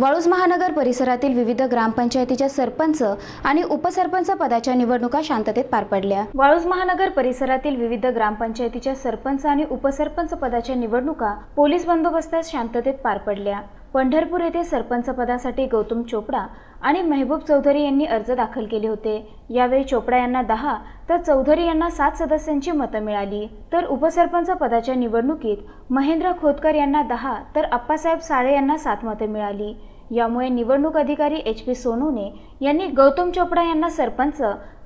वाळूज महानगर परिसरातील विविध ग्रामपंचायतीच्या सरपंच आणि उपसरपंच पदाच्या निवडणुका शांततेत पार पडल्या. वाळूज महानगर परिसरातील विविध ग्रामपंचायतीच्या सरपंच आणि उपसरपंच पदाच्या निवडणुका पोलीस बंदोबस्तात शांततेत पार पडल्या. पंढरपूर येथे सरपंच पदासाठी गौतम चोपडा आणि मेहबूब चौधरी यांनी अर्ज दाखल केले होते. यावेळी चोपडा यांना दहा तर चौधरी यांना सात सदस्यांची मतं मिळाली. तर उपसरपंच पदाच्या निवडणुकीत महेंद्र खोतकर यांना दहा तर अप्पासाहेब साळे यांना सात मतं मिळाली. यामुळे निवडणूक अधिकारी एच पी सोनूने यांनी गौतम चोपडा यांना सरपंच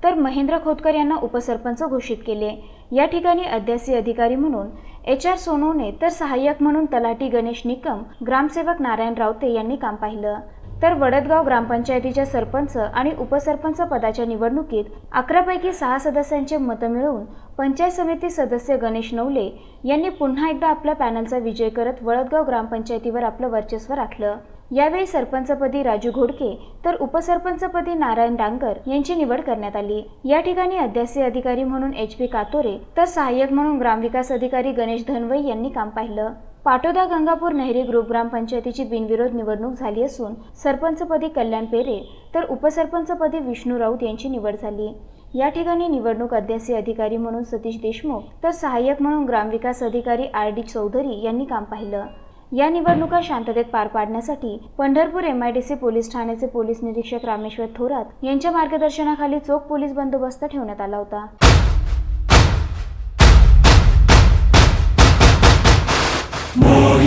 तर महेंद्र खोतकर यांना उपसरपंच घोषित केले. या ठिकाणी अध्यासी अधिकारी म्हणून एच आर सोनूने तर सहाय्यक म्हणून तलाठी गणेश निकम ग्रामसेवक नारायण रावते यांनी काम पाहिलं. तर वडदगाव ग्रामपंचायतीच्या सरपंच आणि उपसरपंच पदाच्या निवडणुकीत अकरापैकी सहा सदस्यांचे मतं मिळवून पंचायत समिती सदस्य गणेश नवले यांनी पुन्हा एकदा आपल्या पॅनलचा विजय करत वडदगाव ग्रामपंचायतीवर आपलं वर्चस्व राखलं. यावेळी सरपंचपदी राजू घोडके तर उपसरपंचपदी नारायण डांगर यांची निवड करण्यात आली. या ठिकाणी अध्यासी अधिकारी म्हणून एच पी कातोरे तर सहाय्यक म्हणून ग्रामविकास अधिकारी गणेश धनवई यांनी काम पाहिलं. पाटोदा गंगापूर नेहरी ग्रुप ग्रामपंचायतीची बिनविरोध निवडणूक झाली असून सरपंचपदी कल्याण पेरे तर उपसरपंचपदी विष्णू राऊत यांची निवड झाली. या ठिकाणी निवडणूक अध्यासी अधिकारी म्हणून सतीश देशमुख तर सहाय्यक म्हणून ग्रामविकास अधिकारी आर डी चौधरी यांनी काम पाहिलं. या निवडणुका शांततेत पार पाडण्यासाठी Pandharpur M I D C police ठाण्याचे पोलीस निरीक्षक रामेश्वर थोरात यांच्या मार्गदर्शनाखाली चोख पोलीस बंदोबस्त ठेवण्यात आला होता.